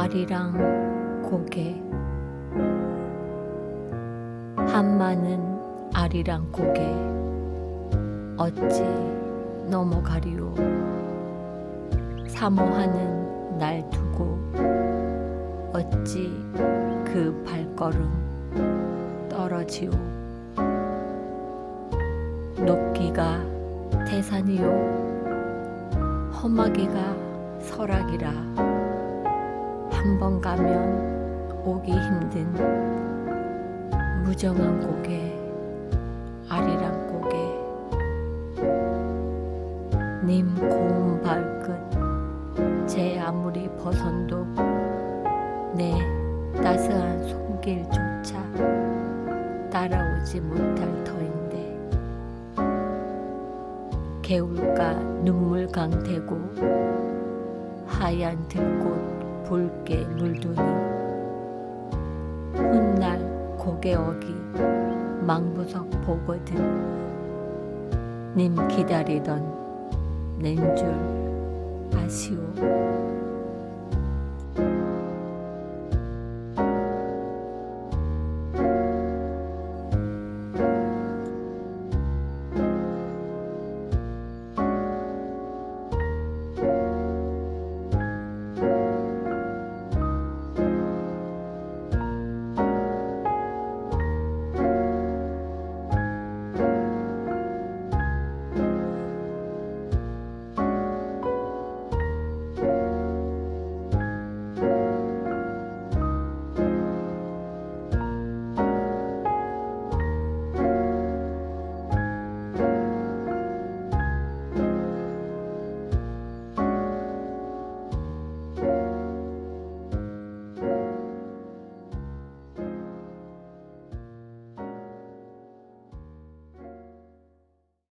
아리랑 고개. 한마는 아리랑 고개. 어찌 넘어가리오. 사모하는 날 두고 어찌 그 발걸음 떨어지오. 높기가 태산이요 험하기가 설악이라 한 번 가면 오기 힘든 무정한 고개 아리랑 고개. 님 고운 발끝 제 아무리 벗어도 내 따스한 손길조차 따라오지 못할 터인데 개울가 눈물 강 대고 하얀 들꽃 붉게 물드니 훗날 고개 어기 망부석 보거든. 님 기다리던 낸 줄 아시오